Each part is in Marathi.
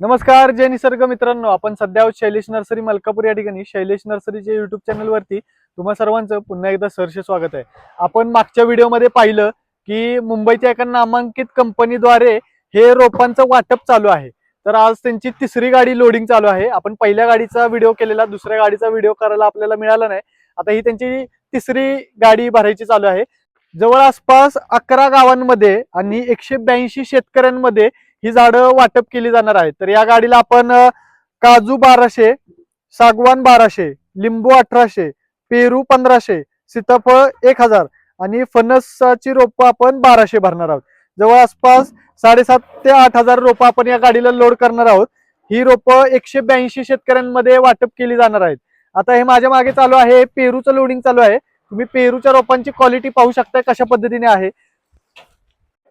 नमस्कार जय निसर्ग मित्रांनो. आपण सध्या शैलेश नर्सरी मलकापूर या ठिकाणी. शैलेश नर्सरीच्या युट्यूब चॅनलवरती तुम्हा सर्वांचं पुन्हा एकदा सरसे स्वागत आहे. आपण मागच्या व्हिडिओमध्ये पाहिलं की मुंबईच्या एका नामांकित कंपनीद्वारे हे रोपांचं वाटप चालू आहे. तर आज त्यांची तिसरी गाडी लोडिंग चालू आहे. आपण पहिल्या गाडीचा व्हिडिओ केलेला दुसऱ्या गाडीचा व्हिडिओ करायला आपल्याला मिळाला नाही. आता ही त्यांची तिसरी गाडी भरायची चालू आहे. जवळ आसपास अकरा गावांमध्ये आणि एकशे ब्याऐंशी शेतकऱ्यांमध्ये ही झाडं वाटप केली जाणार आहेत. तर या गाडीला आपण काजू बाराशे सागवान बाराशे लिंबू अठराशे पेरू पंधराशे सीताफळ एक हजार आणि फणसाची रोपं आपण बाराशे भरणार आहोत. जवळ आसपास साडेसात ते आठ हजार रोपं आपण या गाडीला लोड करणार आहोत. ही रोपं एकशे ब्याऐंशी शेतकऱ्यांमध्ये वाटप केली जाणार आहेत. आता हे माझ्या मागे चालू आहे पेरूचं लोडिंग चालू आहे. तुम्ही पेरूच्या रोपांची क्वालिटी पाहू शकताय कशा पद्धतीने आहे.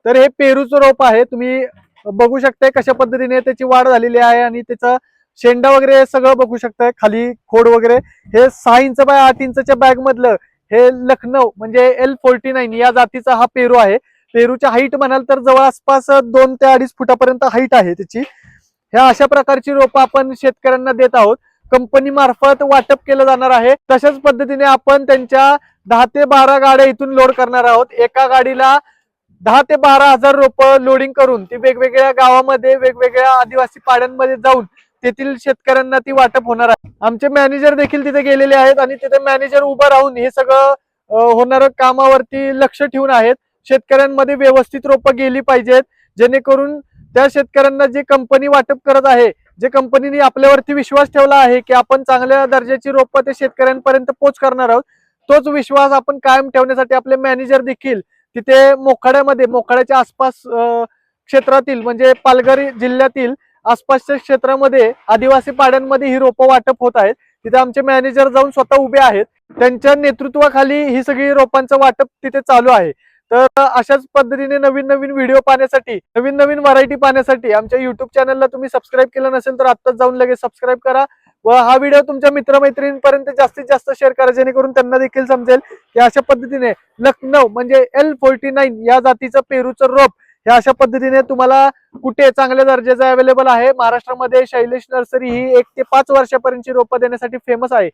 तर हे पेरूचं रोप आहे तुम्ही बघू शकताय कशा पद्धतीने त्याची वाढ झालेली आहे आणि त्याचा शेंडा वगैरे सगळं बघू शकताय खाली खोड वगैरे. हे सहा इंच बाय आठ इंचच्या बॅग मधलं हे लखनौ म्हणजे एल फोर्टी नाईन या जातीचा हा पेरू आहे. पेरूच्या हाईट म्हणाल तर जवळ आसपास दोन ते अडीच फुटापर्यंत हाईट आहे त्याची. ह्या अशा प्रकारची रोपं आपण शेतकऱ्यांना देत आहोत. कंपनी मार्फत वाटप केलं जाणार आहे. तशाच पद्धतीने आपण त्यांच्या दहा ते बारा गाड्या इथून लोड करणार आहोत. एका गाडीला दहा ते बारा हजार रोपं लोडिंग करून ती वेगवेगळ्या गावामध्ये वेगवेगळ्या आदिवासी पाड्यांमध्ये जाऊन तेथील शेतकऱ्यांना ती वाटप होणार आहे. आमचे मॅनेजर देखील तिथे गेलेले आहेत आणि तिथे मॅनेजर उभं राहून हे सगळं होणार होणारं कामावरती लक्ष ठेवून आहेत. शेतकऱ्यांमध्ये व्यवस्थित रोपं गेली पाहिजेत जेणेकरून त्या शेतकऱ्यांना जे कंपनी वाटप करत आहे जे कंपनीने आपल्यावरती विश्वास ठेवला आहे की आपण चांगल्या दर्जाची रोपं ते शेतकऱ्यांपर्यंत पोच करणार आहोत तोच विश्वास आपण कायम ठेवण्यासाठी आपले मॅनेजर देखील तिथे मोखाड्यामध्ये मोखाड्याच्या आसपास क्षेत्रातील म्हणजे पालघर जिल्ह्यातील आसपासच्या क्षेत्रामध्ये आदिवासी पाड्यांमध्ये ही रोपं वाटप होत आहेत. तिथे आमचे मॅनेजर जाऊन स्वतः उभे आहेत. त्यांच्या नेतृत्वाखाली ही सगळी रोपांचं वाटप तिथे चालू आहे. तर अशाच पद्धतीने नवीन नवीन व्हिडिओ पाहण्यासाठी नवीन नवीन व्हरायटी पाहण्यासाठी आमच्या युट्यूब चॅनलला तुम्ही सबस्क्राईब केलं नसेल तर आत्ताच जाऊन लगेच सबस्क्राईब करा. व हा व्हिडिओ तुमच्या मित्रमैत्रिणींपर्यंत जास्तीत जास्त शेअर करा जेणेकरून त्यांना देखील समजेल की अशा पद्धतीने लखनौ म्हणजे एल फोर्टी नाईन या जातीचं पेरूचं रोप हे अशा पद्धतीने तुम्हाला कुठे चांगल्या दर्जाचं अवेलेबल आहे? महाराष्ट्रामध्ये शैलेश नर्सरी ही एक ते पाच वर्षापर्यंतची रोपं देण्यासाठी फेमस आहे.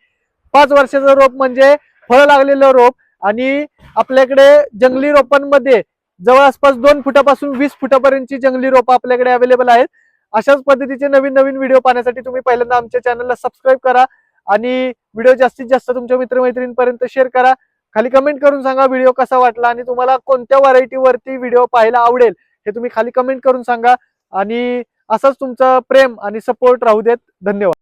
पाच वर्षाचं रोप म्हणजे फळ लागलेलं रोप आणि आपल्याकडे जंगली रोपांमध्ये जवळ आसपास दोन फुटापासून वीस फुटापर्यंतची जंगली रोपं आपल्याकडे अवेलेबल आहेत. अशाच पद्धतीचे नवीन नवीन व्हिडिओ पाहण्यासाठी तुम्ही पहिल्यांदा आमच्या चॅनलला सबस्क्राईब करा आणि व्हिडिओ जास्तीत जास्त तुमच्या मित्रमैत्रिणींपर्यंत शेअर करा. खाली कमेंट करून सांगा व्हिडिओ कसा वाटला आणि तुम्हाला कोणत्या व्हरायटीवरती व्हिडिओ पाहायला आवडेल हे तुम्ही खाली कमेंट करून सांगा. आणि असंच तुमचं प्रेम आणि सपोर्ट राहू देत. धन्यवाद.